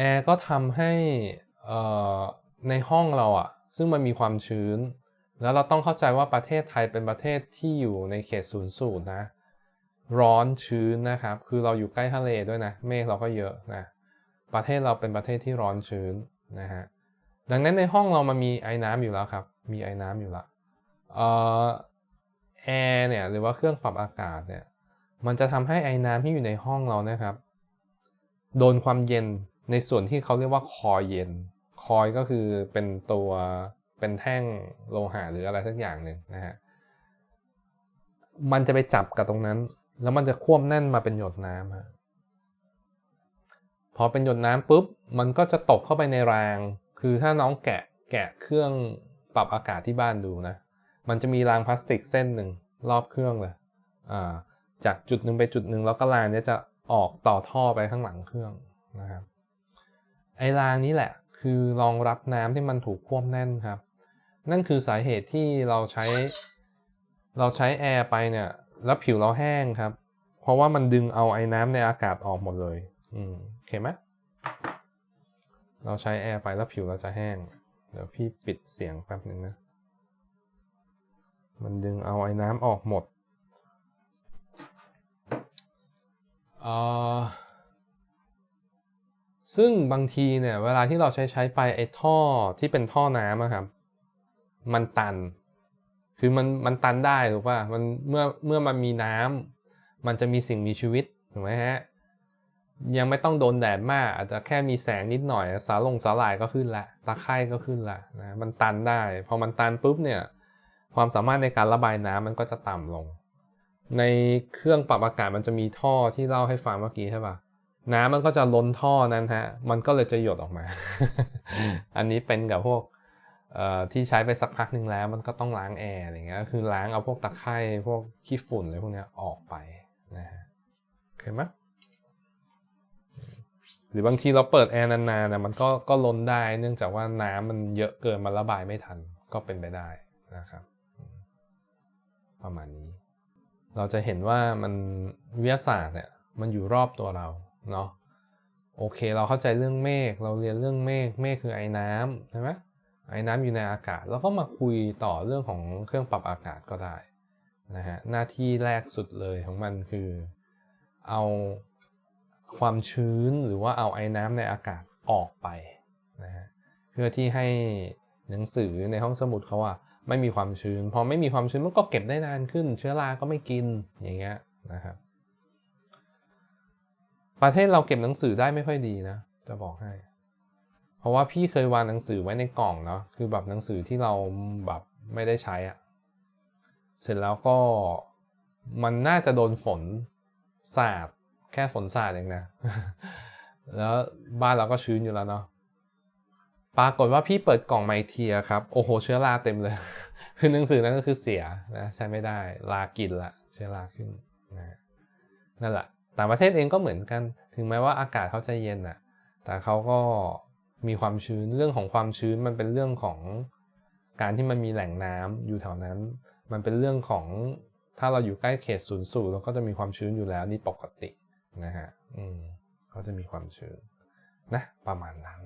แอร์ก็ทำให้ในห้องเราอะซึ่งมันมีความชื้น แล้วเราต้องเข้าใจว่าประเทศไทยเป็นประเทศที่อยู่ในเขตศูนย์สูตรนะ ร้อนชื้นนะครับ คือเราอยู่ใกล้ทะเลด้วยนะ เมฆเราก็เยอะนะ ประเทศเราเป็นประเทศที่ร้อนชื้นนะฮะ ดังนั้นในห้องเรามันมีไอ้น้ำอยู่แล้วครับ มีไอ้น้ำอยู่แล้วแอร์เนี่ยหรือว่าเครื่องปรับอากาศเนี่ย มันจะทำให้ไอ้น้ำที่อยู่ในห้องเรานะครับ โดนความเย็น ในส่วนที่เขาเรียกว่าคอยเย็น คอยก็คือเป็นตัวเป็นแท่งโลหะหรืออะไรสักอย่างหนึ่งนะฮะ มันจะไปจับกับตรงนั้น แล้วมันจะควบแน่นมาเป็นหยดน้ำฮะพอเป็นหยดน้ำปุ๊บ มันก็จะตกเข้าไปในราง คือถ้าน้องแกะแกะเครื่องปรับอากาศที่บ้านดูนะ มันจะมีรางพลาสติกเส้นหนึ่งรอบเครื่องเลย อ่า จากจุดหนึ่งไปจุดหนึ่งแล้วก็รางเนี้ยจะออกต่อท่อไปข้างหลังเครื่องนะครับ ไอรางนี้แหละ คือรองรับน้ำที่มันถูกควบแน่นครับ นั่นคือสาเหตุที่เราใช้ เราใช้แอร์ไปเนี่ยแล้วผิวเราแห้งครับ เพราะว่ามันดึงเอาไอ้น้ำในอากาศออกหมดเลย อืมโอเคไหมเราใช้แอร์ไปแล้วผิวเราจะแห้ง เดี๋ยวพี่ปิดเสียงแป๊บหนึ่งนะ มันดึงเอาไอ้น้ำออกหมด เอ่อ ซึ่งบางทีเนี่ยเวลาที่เราใช้ใช้ไปไอ้ท่อที่เป็นท่อน้ำอะครับ มันตัน คือมันมันตันได้ถูกป่ะมันเมื่อเมื่อมันมีน้ำมันจะมีสิ่งมีชีวิตถูกไหมฮะยังไม่ต้องโดนแดดมาก อาจจะแค่มีแสงนิดหน่อย สาลงสาหร่ายก็ขึ้นละตะไคร่ก็ขึ้นละนะมันตันได้ พอมันตันปุ๊บเนี่ยความสามารถในการระบายน้ำมันก็จะต่ำลง ในเครื่องปรับอากาศมันจะมีท่อที่เล่าให้ฟังเมื่อกี้ใช่ป่ะ น้ำมันก็จะล้นท่อนั้นฮะ มันก็เลยจะหยดออกมา อันนี้เป็นกับพวกเอ่อที่ใช้ไปสักพักหนึ่งแล้ว มันก็ต้องล้างแอร์อะไรเงี้ยก็คือล้างเอาพวกตะไคร่พวกขี้ฝุ่นอะไรพวกเนี้ยออกไปนะฮะโอเคไหมหรือบางทีเราเปิดแอร์นานๆนะมันก็ก็ล้นได้เนื่องจากว่าน้ำมันเยอะเกินมันระบายไม่ทันก็เป็นไปได้นะครับอืมประมาณนี้ เราจะเห็นว่ามันวิทยาศาสตร์เนี่ยมันอยู่รอบตัวเรา เนาะโอเค เราเข้าใจเรื่องเมฆเราเรียนเรื่องเมฆเมฆคือไอ้น้ำใช่ไหมไอ้น้ำอยู่ในอากาศ แล้วก็มาคุยต่อเรื่องของเครื่องปรับอากาศก็ได้นะฮะหน้าที่แรกสุดเลยของมันคือเอาความชื้นหรือว่าเอาไอ้น้ำในอากาศออกไปนะฮะเพื่อที่ให้หนังสือในห้องสมุดเขาอะไม่มีความชื้น พอไม่มีความชื้นมันก็เก็บได้นานขึ้น เชื้อราก็ไม่กินอย่างเงี้ยนะครับ ประเทศเราเก็บหนังสือได้ไม่ค่อยดีนะ จะบอกให้ เพราะว่าพี่เคยวางหนังสือไว้ในกล่องเนาะคือแบบหนังสือที่เราแบบไม่ได้ใช้อะเสร็จแล้วก็มันน่าจะโดนฝนสาดแค่ฝนสาดเองนะ แล้วบ้านเราก็ชื้นอยู่แล้วเนาะปรากฏว่าพี่เปิดกล่องไมเทียครับ โอ้โห เชื้อราเต็มเลย คือหนังสือนั้นก็คือเสียนะ ใช้ไม่ได้ลากินละ เชื้อราขึ้นนะนั่นแหละ ต่างประเทศเองก็เหมือนกัน ถึงแม้ว่าอากาศเขาจะเย็นอะแต่เขาก็มีความชื้นเรื่องของความชื้นมันเป็นเรื่องของการที่มันมีแหล่งน้ำอยู่แถวนั้น มันเป็นเรื่องของถ้าเราอยู่ใกล้เขตศูนย์สูตรเราก็จะมีความชื้นอยู่แล้วนี่ปกตินะฮะอืมก็จะมีความชื้นนะประมาณนั้น